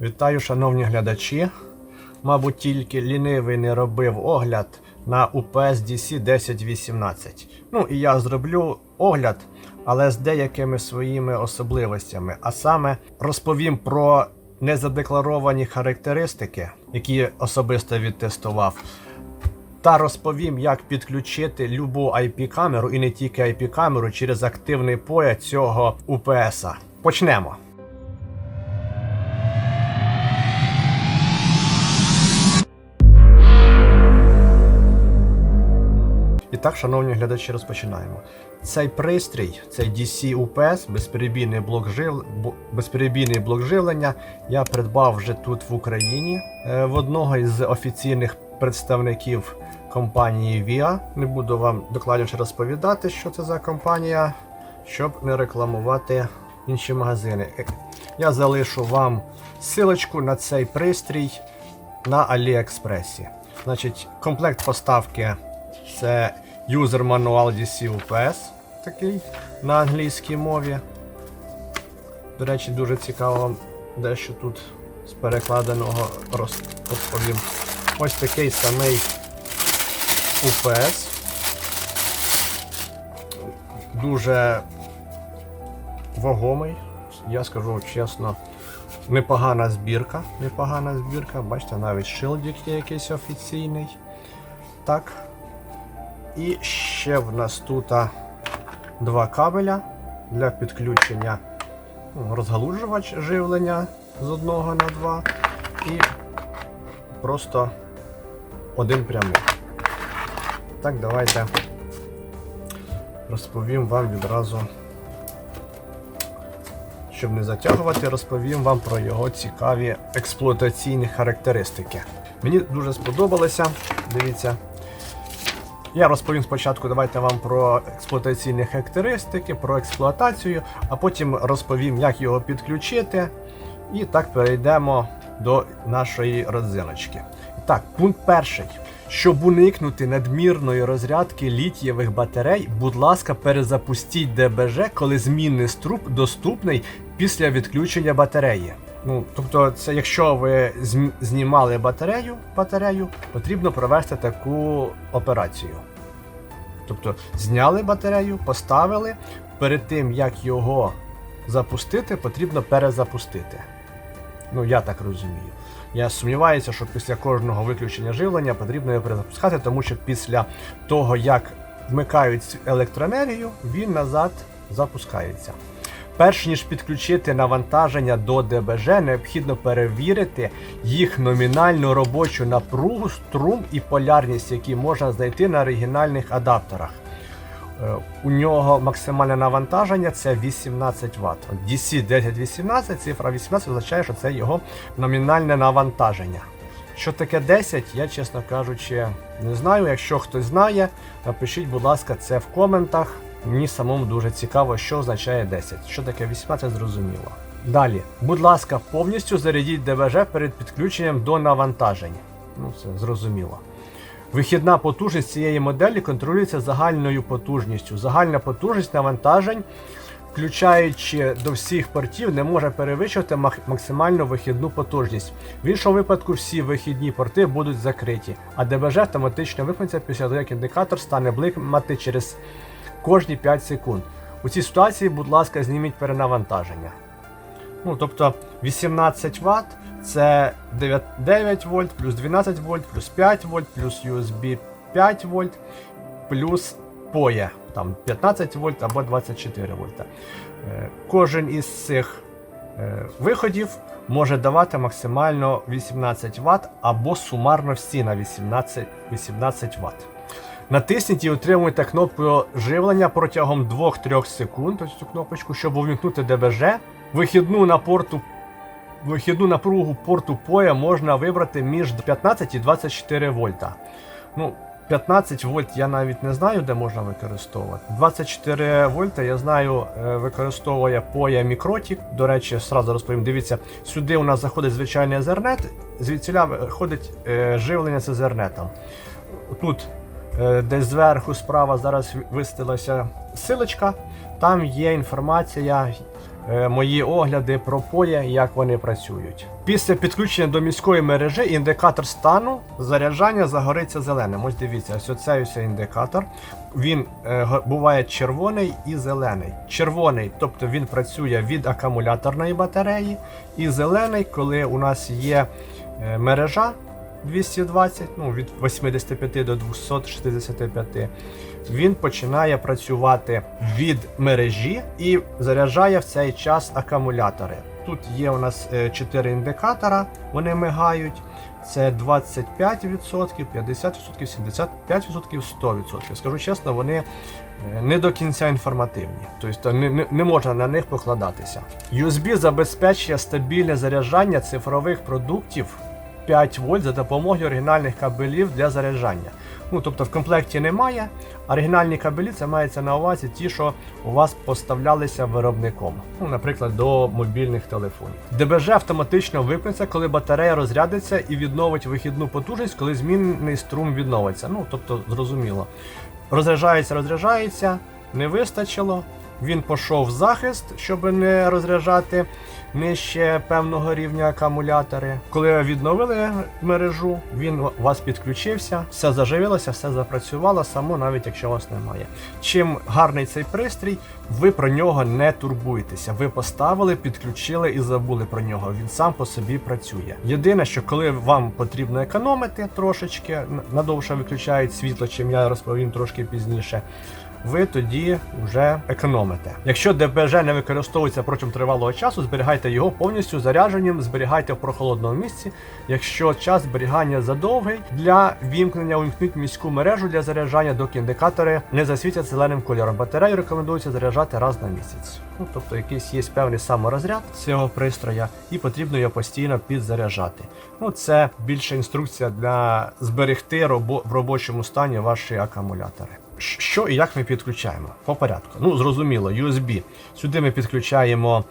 Вітаю, шановні глядачі. Мабуть, тільки лінивий не робив огляд на UPS DC 1018. Ну і я зроблю огляд, але з деякими своїми особливостями. А саме розповім про незадекларовані характеристики, які особисто відтестував. Та розповім, як підключити любу IP-камеру і не тільки IP-камеру через активний пояс цього UPS. Почнемо. І так, шановні глядачі, розпочинаємо. Цей пристрій, цей DC UPS, безперебійний блок жив... безперебійний блок живлення, я придбав вже тут в Україні е, в одного із офіційних представників компанії VIA. Не буду вам докладніше розповідати, що це за компанія, щоб не рекламувати інші магазини. Е, Я залишу вам силочку на цей пристрій на Аліекспресі. Значить, комплект поставки це User Manual DC UPS, такий на англійській мові. До речі, дуже цікаво дещо тут з перекладеного розповім. Ось такий самий UPS. Дуже вагомий, я скажу чесно, непогана збірка. Непогана збірка. Бачите, навіть шилдик є якийсь офіційний. Так. І ще в нас тут два кабеля для підключення розгалужувач живлення з одного на два і просто один прямий. Так, давайте розповім вам відразу, щоб не затягувати, розповім вам про його цікаві експлуатаційні характеристики. Мені дуже сподобалося. Дивіться, я розповім спочатку, давайте вам про експлуатаційні характеристики, про експлуатацію, а потім розповім, як його підключити. І так перейдемо до нашої родзиночки. Так, пункт перший. Щоб уникнути надмірної розрядки літієвих батарей, будь ласка, перезапустіть ДБЖ, коли змінний струб доступний після відключення батареї. Ну, тобто, це якщо ви знімали батарею, батарею, потрібно провести таку операцію. Тобто зняли батарею, поставили. Перед тим як його запустити, потрібно перезапустити. Ну, я так розумію. Я сумніваюся, що після кожного виключення живлення потрібно його перезапускати, тому що після того, як вмикають електроенергію, він назад запускається. Перш ніж підключити навантаження до ДБЖ, необхідно перевірити їх номінальну робочу напругу, струм і полярність, які можна знайти на оригінальних адаптерах. Е, У нього максимальне навантаження це 18 Вт. DC 1018, цифра 18 означає, що це його номінальне навантаження. Що таке 10, я, чесно кажучи, не знаю. Якщо хтось знає, напишіть, будь ласка, це в коментах. Мені самому дуже цікаво, що означає 10. Що таке 18, зрозуміло. Далі, будь ласка, повністю зарядіть ДВЖ перед підключенням до навантажень. Ну, це зрозуміло. Вихідна потужність цієї моделі контролюється загальною потужністю. Загальна потужність навантажень, включаючи до всіх портів, не може перевищувати максимальну вихідну потужність. В іншому випадку всі вихідні порти будуть закриті, а ДБЖ автоматично вимкнеться після того, як індикатор стане блимати через кожні 5 секунд. У цій ситуації, будь ласка, зніміть перенавантаження. Ну, тобто 18 Вт це 9, 9 вольт, плюс 12 вольт, плюс 5 вольт, плюс USB 5 вольт, плюс POE, там 15 вольт або 24 вольта. Е, Кожен із цих е, виходів може давати максимально 18 Вт або сумарно всі на 18, 18 Вт. Натисніть і утримуйте кнопку живлення протягом 2-3 секунд, ось цю кнопочку, щоб увімкнути ДБЖ. Вихідну на порту вихідну напругу порту POE можна вибрати між 15 і 24 вольта. Ну, 15 вольт я навіть не знаю, де можна використовувати. 24 вольта я знаю, е, використовує POE Мікротік. До речі, сразу розповім. Дивіться, сюди у нас заходить звичайний Ethernet, звідсіля виходить е, живлення з Ethernet. Тут е, десь зверху справа зараз вистилася силочка. Там є інформація, е, мої огляди про поє, як вони працюють. Після підключення до міської мережі індикатор стану заряджання загориться зеленим. Ось дивіться, ось оцей ось індикатор. Він е, буває червоний і зелений. Червоний, тобто він працює від акумуляторної батареї, і зелений, коли у нас є мережа 220, ну від 85 до 265, він починає працювати від мережі і заряджає в цей час акумулятори. Тут є у нас 4 індикатора, вони мигають. Це 25%, 50%, 75%, 100%. Скажу чесно, вони е, не до кінця інформативні. Тобто не, не можна на них покладатися. USB забезпечує стабільне заряджання цифрових продуктів 5 вольт за допомогою оригінальних кабелів для заряджання. Ну, тобто в комплекті немає. Оригінальні кабелі це мається на увазі ті, що у вас поставлялися виробником, ну, наприклад, до мобільних телефонів. ДБЖ автоматично вимкнеться, коли батарея розрядиться і відновить вихідну потужність, коли змінний струм відновиться. Ну, тобто, зрозуміло. Розряджається, розряджається, не вистачило. Він пішов в захист, щоб не розряджати нижче певного рівня акумулятори. Коли відновили мережу, він у вас підключився, все заживилося, все запрацювало само, навіть якщо вас немає. Чим гарний цей пристрій, ви про нього не турбуєтеся. Ви поставили, підключили і забули про нього. Він сам по собі працює. Єдине, що коли вам потрібно економити трошечки, надовше виключають світло, чим я розповім трошки пізніше ви тоді вже економите. Якщо ДБЖ не використовується протягом тривалого часу, зберігайте його повністю зарядженим, зберігайте в прохолодному місці. Якщо час зберігання задовгий, для вімкнення увімкніть міську мережу для заряджання, доки індикатори не засвітять зеленим кольором. Батарею рекомендується заряджати раз на місяць. Ну, тобто якийсь є певний саморозряд цього пристроя, і потрібно його постійно підзаряджати. Ну, це більше інструкція для зберегти в робочому стані ваші акумулятори. Що і як ми підключаємо? По порядку. Ну, зрозуміло, USB. Сюди ми підключаємо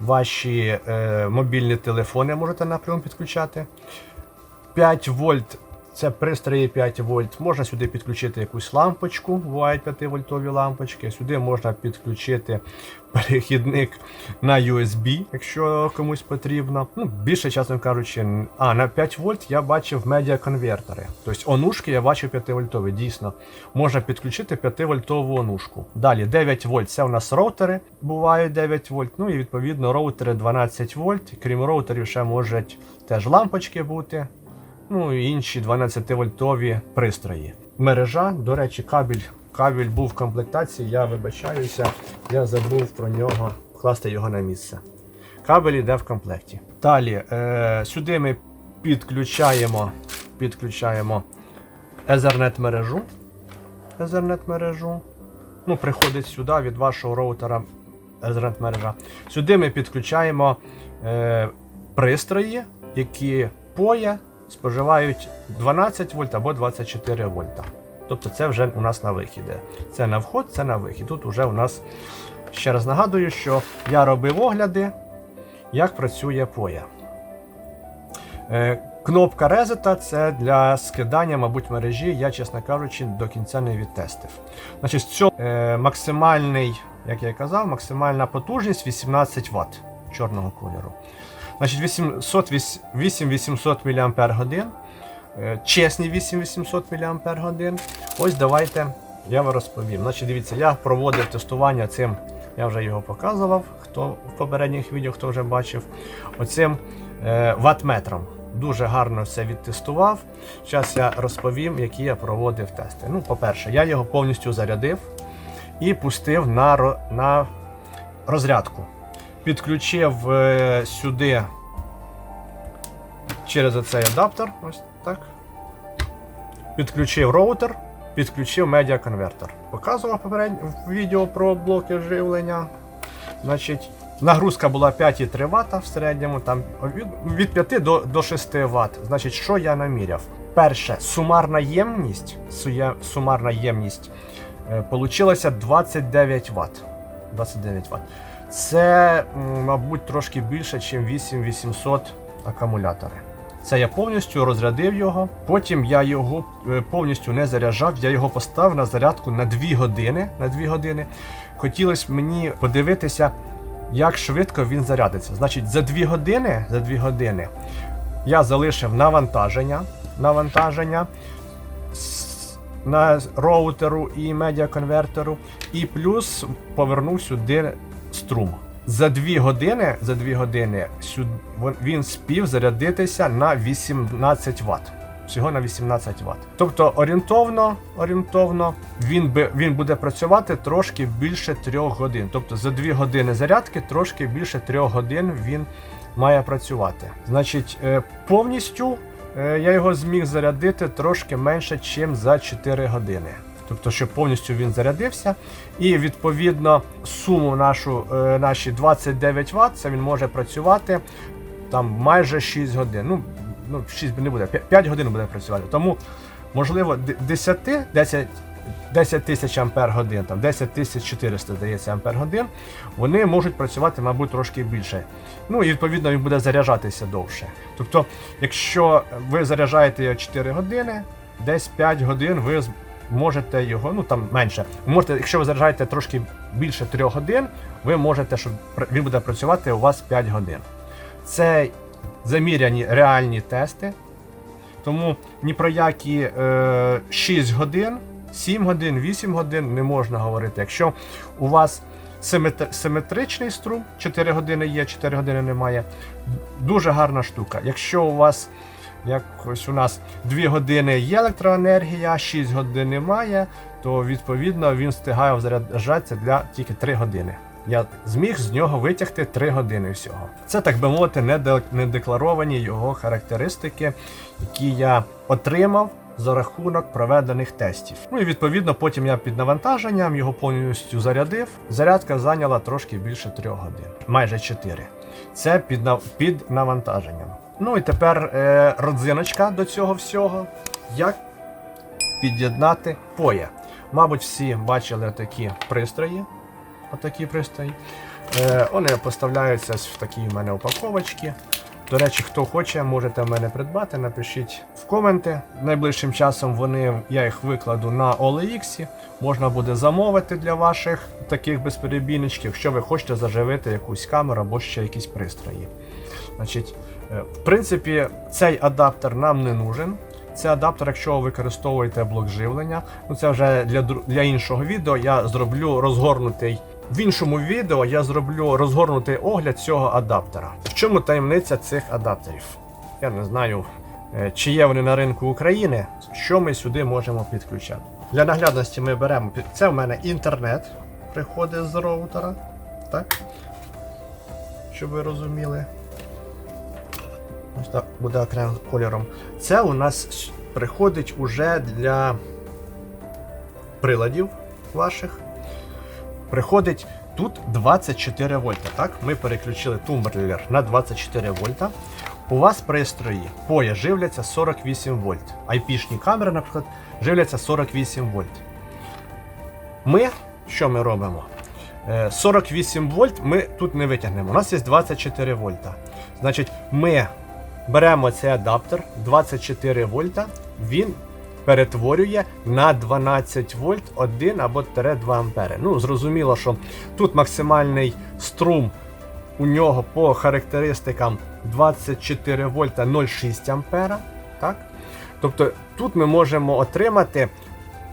ваші е, мобільні телефони, можете напряму підключати. 5 вольт це пристрої 5 вольт. Можна сюди підключити якусь лампочку, бувають 5 вольтові лампочки. Сюди можна підключити перехідник на USB, якщо комусь потрібно. Ну, більше, чесно кажучи, а на 5 вольт я бачив медіаконвертери. Тобто онушки я бачив 5 вольтові. Дійсно, можна підключити 5 вольтову онушку. Далі 9 вольт це у нас роутери, бувають 9 вольт. Ну і відповідно роутери 12 вольт. Крім роутерів, ще можуть теж лампочки бути. Ну і інші 12-вольтові пристрої. Мережа, до речі, кабель. Кабель був в комплектації, я вибачаюся, я забув про нього класти його на місце. Кабель йде в комплекті. Далі, е, сюди ми підключаємо, підключаємо Ethernet мережу. Ethernet мережу. Ну, приходить сюди від вашого роутера Ethernet мережа. Сюди ми підключаємо е, пристрої, які поє споживають 12 вольт або 24 вольта. Тобто це вже у нас на вихід. Це на вход, це на вихід. Тут вже у нас ще раз нагадую, що я робив огляди, як працює поя. Е, Кнопка резета це для скидання, мабуть, мережі. Я, чесно кажучи, до кінця не відтестив. Значить, цьо, е, максимальний, як я і казав, максимальна потужність 18 Вт чорного кольору. Значить, 800, 8800 мАч. Чесні 8800 мАч. Ось давайте я вам розповім. Значить, дивіться, я проводив тестування цим, я вже його показував, хто в попередніх відео, хто вже бачив, оцим е, ватметром. Дуже гарно все відтестував. Зараз я розповім, які я проводив тести. Ну, по-перше, я його повністю зарядив і пустив на, на розрядку. Підключив е, сюди через оцей адаптер. Ось так. Підключив роутер, підключив медіаконвертер. Показував попередньо в відео про блоки живлення. Значить, нагрузка була 5,3 Вт в середньому, там від 5 до, до 6 Вт. Значить, що я наміряв? Перше, сумарна ємність, сумарна ємність е, получилася 29 Вт. 29 Вт. Це, мабуть, трошки більше, ніж 8800 акумулятори. Це я повністю розрядив його. Потім я його е, повністю не заряджав. Я його поставив на зарядку на 2 години. На 2 години. Хотілося мені подивитися, як швидко він зарядиться. Значить, за 2 години, за 2 години я залишив навантаження, навантаження на роутеру і медіаконвертеру, і плюс повернув сюди струм. За 2 години, за 2 години він спів зарядитися на 18 Вт. Всього на 18 Вт. Тобто орієнтовно, орієнтовно він, би, він буде працювати трошки більше 3 годин. Тобто за 2 години зарядки трошки більше 3 годин він має працювати. Значить, е, повністю е, я його зміг зарядити трошки менше, ніж за 4 години. Тобто, щоб повністю він зарядився. І відповідно суму нашу, е, наші 29 Вт, це він може працювати там майже 6 годин. Ну, ну 6 не буде, 5 годин буде працювати. Тому, можливо, 10, 10, 10 тисяч ампер годин, там 10 тисяч 400, здається, ампер годин, вони можуть працювати, мабуть, трошки більше. Ну і відповідно він буде заряджатися довше. Тобто, якщо ви заряджаєте його 4 години, десь 5 годин ви можете його, ну там менше. Можете, якщо ви заряджаєте трошки більше 3 годин, ви можете, щоб він буде працювати у вас 5 годин. Це заміряні реальні тести. Тому ні про які е, 6 годин, 7 годин, 8 годин не можна говорити. Якщо у вас симетр- симетричний струм, 4 години є, 4 години немає, дуже гарна штука. Якщо у вас, як ось у нас 2 години є електроенергія, 6 годин немає, то відповідно він встигає заряджатися для тільки 3 години. Я зміг з нього витягти 3 години всього. Це, так би мовити, неде- недекларовані його характеристики, які я отримав за рахунок проведених тестів. Ну і відповідно потім я під навантаженням його повністю зарядив. Зарядка зайняла трошки більше 3 годин, майже 4. Це під, під навантаженням. Ну і тепер е, родзиночка до цього всього. Як під'єднати поє. Мабуть, всі бачили такі пристрої. Отакі пристрої. Е, вони поставляються в такій в мене упаковочці. До речі, хто хоче, можете в мене придбати. Напишіть в коменти. Найближчим часом вони, я їх викладу на OLX. Можна буде замовити для ваших таких безперебійничків, якщо ви хочете заживити якусь камеру або ще якісь пристрої. Значить, в принципі, цей адаптер нам не нужен. Це адаптер, якщо ви використовуєте блок живлення. Ну це вже для для іншого відео. Я зроблю розгорнутий. В іншому відео я зроблю розгорнутий огляд цього адаптера. В чому таємниця цих адаптерів? Я не знаю, е, чи є вони на ринку України, що ми сюди можемо підключати. Для наглядності ми беремо це в мене інтернет приходить з роутера. Так? Щоб ви розуміли. Буде окремим кольором. Це у нас приходить уже для приладів ваших. Приходить тут 24 вольта. Так, ми переключили тумблер на 24 вольта. У вас пристрої поє живляться 48 вольт. IP-шні камери, наприклад, живляться 48 вольт. Ми що ми робимо? Е, 48 вольт ми тут не витягнемо. У нас є 24 вольта. Значить, ми беремо цей адаптер 24 вольта, він перетворює на 12 вольт 1 або 2 ампери. Ну, зрозуміло, що тут максимальний струм у нього по характеристикам 24 вольта 0,6 ампера. Так? Тобто тут ми можемо отримати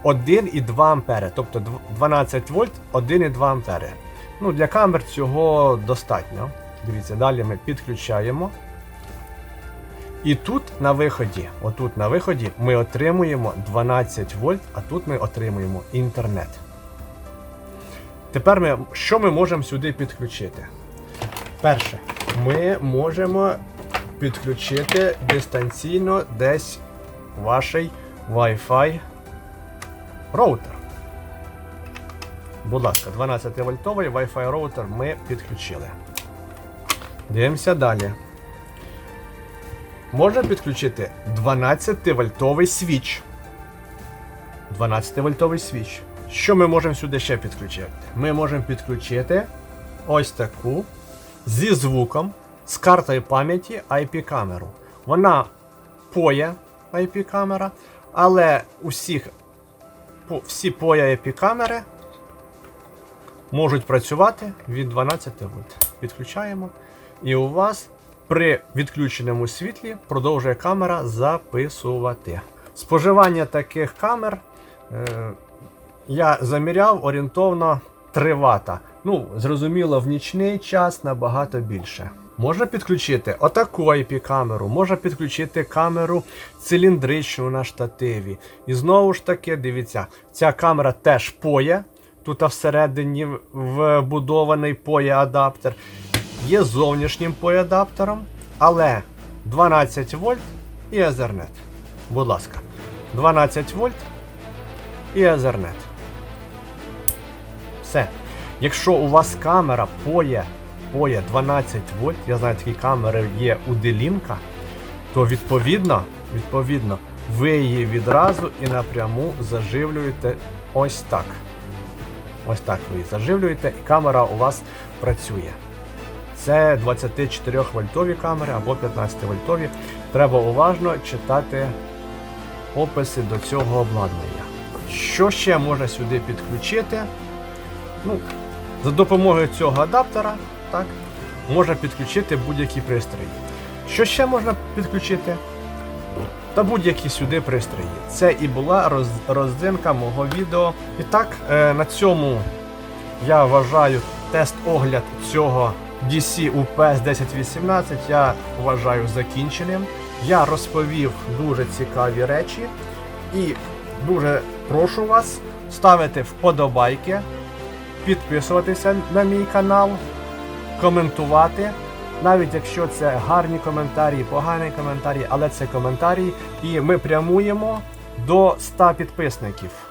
1,2 ампери, тобто 12 вольт 1,2 ампери. Ну, для камер цього достатньо. Дивіться, далі ми підключаємо. І тут на виході, отут на виході, ми отримуємо 12 вольт, а тут ми отримуємо інтернет. Тепер ми, що ми можемо сюди підключити? Перше, ми можемо підключити дистанційно десь ваш Wi-Fi роутер. Будь ласка, 12 вольтовий Wi-Fi роутер ми підключили. Дивимося далі. Можна підключити 12 вольтовий свіч. 12 вольтовий свіч. Що ми можемо сюди ще підключити? Ми можемо підключити ось таку зі звуком, з картою пам'яті IP-камеру. Вона поє IP-камера, але усіх, всі поя IP-камери можуть працювати від 12 вольт. підключаємо, і у вас при відключеному світлі продовжує камера записувати. Споживання таких камер е, я заміряв орієнтовно 3 Вт. Ну, зрозуміло, в нічний час набагато більше. Можна підключити отаку IP-камеру, можна підключити камеру циліндричну на штативі. І знову ж таки, дивіться, ця камера теж поє. Тут всередині вбудований поє-адаптер. Є зовнішнім поє-адаптером, але 12 вольт і Ethernet. Будь ласка, 12 вольт і Ethernet. Все. Якщо у вас камера поє, поє 12 вольт, я знаю, такі камери є у Делінка, то відповідно, відповідно, ви її відразу і напряму заживлюєте ось так. Ось так ви її заживлюєте, і камера у вас працює. Це 24 вольтові камери або 15 вольтові. Треба уважно читати описи до цього обладнання. Що ще можна сюди підключити? Ну, за допомогою цього адаптера так, можна підключити будь-які пристрої. Що ще можна підключити? Та будь-які сюди пристрої. Це і була роз, роздинка мого відео. І так, е, на цьому я вважаю тест-огляд цього DC UPS 1018 я вважаю закінченим. Я розповів дуже цікаві речі і дуже прошу вас ставити вподобайки, підписуватися на мій канал, коментувати. Навіть якщо це гарні коментарі, погані коментарі, але це коментарі, і ми прямуємо до 100 підписників.